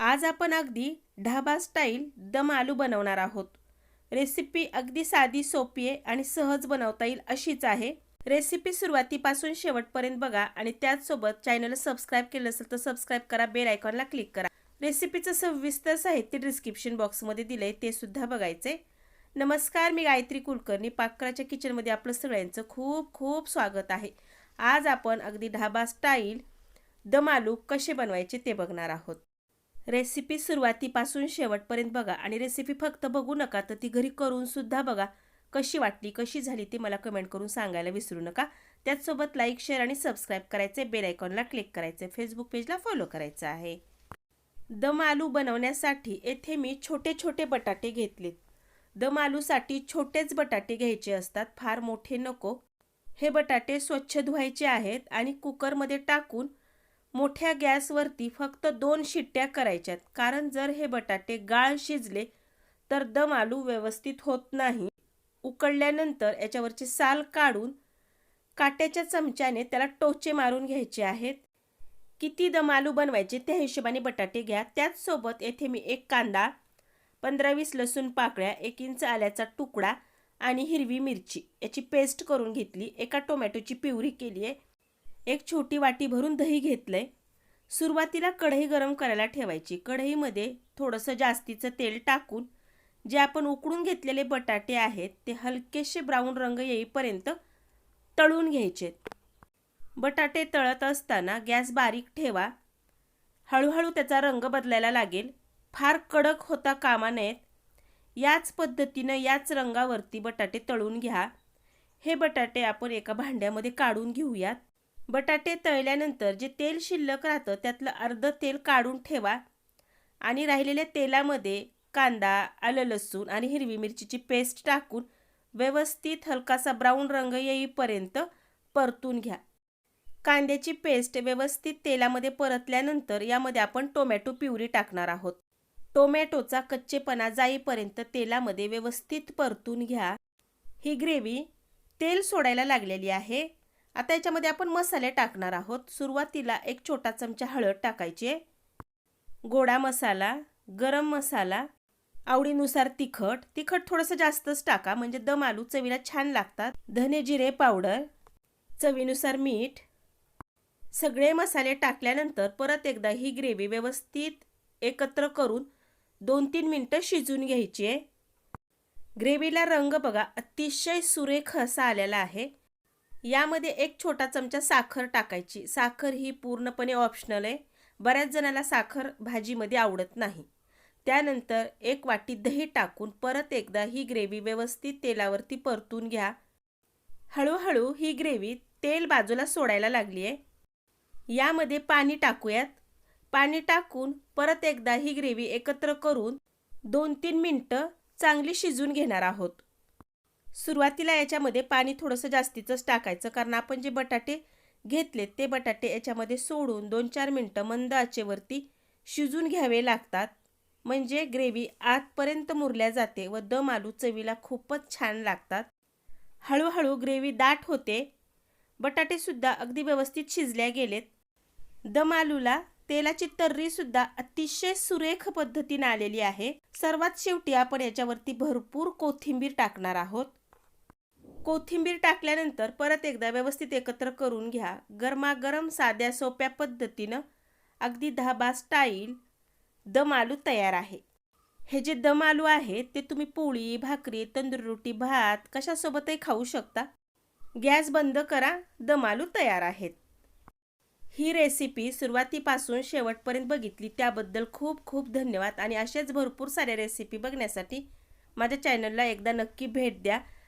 आज आपण अगदी ढाबा स्टाईल दम आलू बनवणार आहोत. रेसिपी अगदी साधी सोपी आहे आणि सहज बनवता येईल अशीच आहे. रेसिपी सुरुवातीपासून शेवटपर्यंत बघा आणि त्याचसोबत चॅनलला सबस्क्राईब केलं असेल तर सबस्क्राईब करा बेल आयकॉनला क्लिक करा. रेसिपीचं सविस्तर साहित्य डिस्क्रिप्शन बॉक्समध्ये दिलंय ते सुद्धा बघायचे नमस्कार मी गायत्री कुलकर्णी. पाककराच्या किचनमध्ये आपलं सगळ्यांचं खूप खूप स्वागत आहे. आज आपण अगदी ढाबा स्टाईल दम आलू कसे बनवायचे ते बघणार आहोत. रेसिपी सुरुवातीपासून शेवटपर्यंत बघा आणि रेसिपी फक्त बघू नका तर ती घरी करून सुद्धा बघा. कशी वाटली कशी झाली ती मला कमेंट करून सांगायला विसरू नका. त्याचसोबत लाईक शेअर आणि सबस्क्राईब करायचे बेल आयकॉनला क्लिक करायचे. फेसबुक पेजला फॉलो करायचं आहे. दम आलू बनवण्यासाठी येथे मी छोटे छोटे बटाटे घेतलेत. दम आलूसाठी छोटेच बटाटे घ्यायचे असतात फार मोठे नको. हे बटाटे स्वच्छ धुवायचे आहेत आणि कुकरमध्ये टाकून मोठ्या गॅसवरती फक्त दोन शिट्ट्या करायच्यात. कारण जर हे बटाटे गाळ शिजले तर दम आलू व्यवस्थित होत नाही. उकळल्यानंतर याच्यावरची साल काढून काट्याच्या चमच्याने त्याला टोचे मारून घ्यायचे आहेत. किती दम आलू बनवायचे त्या हिशोबाने बटाटे घ्या. त्याचसोबत येथे मी एक कांदा पंधरा वीस लसूण पाकळ्या एक इंच आल्याचा तुकडा आणि हिरवी मिरची याची पेस्ट करून घेतली. एका टोमॅटोची पिवरी केली आहे एक छोटी वाटी भरून दही घेतलं आहे सुरुवातीला कढई गरम करायला ठेवायची. कढईमध्ये थोडंसं जास्तीचं तेल टाकून जे आपण उकडून घेतलेले बटाटे आहेत ते हलकेसे ब्राऊन रंग येईपर्यंत तळून घ्यायचे. बटाटे तळत असताना गॅस बारीक ठेवा. हळूहळू त्याचा रंग बदलायला लागेल. फार कडक होता कामा नयेत. याच पद्धतीनं याच रंगावरती बटाटे तळून घ्या. हे बटाटे आपण एका भांड्यामध्ये काढून घेऊयात. बटाटे तळल्यानंतर जे तेल शिल्लक राहतं त्यातलं अर्धं तेल काढून ठेवा. आणि राहिलेल्या तेलामध्ये कांदा आलं लसूण आणि हिरवी मिरचीची पेस्ट टाकून व्यवस्थित हलकासा ब्राऊन रंग येईपर्यंत परतून घ्या. कांद्याची पेस्ट व्यवस्थित तेलामध्ये परतल्यानंतर यामध्ये आपण टोमॅटो प्युरी टाकणार आहोत. टोमॅटोचा कच्चेपणा जाईपर्यंत तेलामध्ये व्यवस्थित परतून घ्या. ही ग्रेव्ही तेल सोडायला लागलेली आहे. आता याच्यामध्ये आपण मसाले टाकणार आहोत. सुरुवातीला एक छोटा चमचा हळद टाकायची गोडा मसाला गरम मसाला आवडीनुसार तिखट. तिखट थोडंसं जास्तच टाका म्हणजे दम आलू चवीला छान लागतात. धने जिरे पावडर चवीनुसार मीठ. सगळे मसाले टाकल्यानंतर परत एकदा ही ग्रेव्ही व्यवस्थित एकत्र करून दोन तीन मिनटं शिजून घ्यायची आहे. ग्रेव्हीला रंग बघा अतिशय सुरेख असा आलेला आहे. यामध्ये एक छोटा चमचा साखर टाकायची. साखर ही पूर्णपणे ऑप्शनल आहे. बऱ्याच जणाला साखर भाजीमध्ये आवडत नाही. त्यानंतर एक वाटी दही टाकून परत एकदा ही ग्रेव्ही व्यवस्थित तेलावरती परतून घ्या. हळूहळू ही ग्रेव्ही तेल बाजूला सोडायला लागली आहे. यामध्ये पाणी टाकूयात. पाणी टाकून परत एकदा ही ग्रेव्ही एकत्र करून दोन तीन मिनटं चांगली शिजून घेणार आहोत. सुरुवातीला याच्यामध्ये पाणी थोडंसं जास्तीचंच टाकायचं कारण आपण जे बटाटे घेतलेत ते बटाटे याच्यामध्ये सोडून दोन चार मिनटं मंद आचेवरती शिजून घ्यावे लागतात. म्हणजे ग्रेव्ही आतपर्यंत मुरल्या जाते व दम आलू चवीला खूपच छान लागतात. हळूहळू ग्रेव्ही दाट होते. बटाटेसुद्धा अगदी व्यवस्थित शिजल्या गेलेत. दम आलूला तेलाची तर्रीसुद्धा अतिशय सुरेख पद्धतीने आलेली आहे. सर्वात शेवटी आपण याच्यावरती भरपूर कोथिंबीर टाकणार आहोत. कोथिंबीर टाकल्यानंतर परत एकदा व्यवस्थित एकत्र करून घ्या. गरमागरम साध्या सोप्या पद्धतीनं अगदी धाबा स्टाईल दम आलू तयार आहे. हे जे दम आलू आहेत ते तुम्ही पोळी भाकरी तंदूर रोटी भात कशासोबतही खाऊ शकता. गॅस बंद करा दम आलू तयार आहेत. ही रेसिपी सुरुवातीपासून शेवटपर्यंत बघितली त्याबद्दल खूप खूप धन्यवाद. आणि असेच भरपूर साऱ्या रेसिपी बघण्यासाठी माझ्या चॅनलला एकदा नक्की भेट द्या.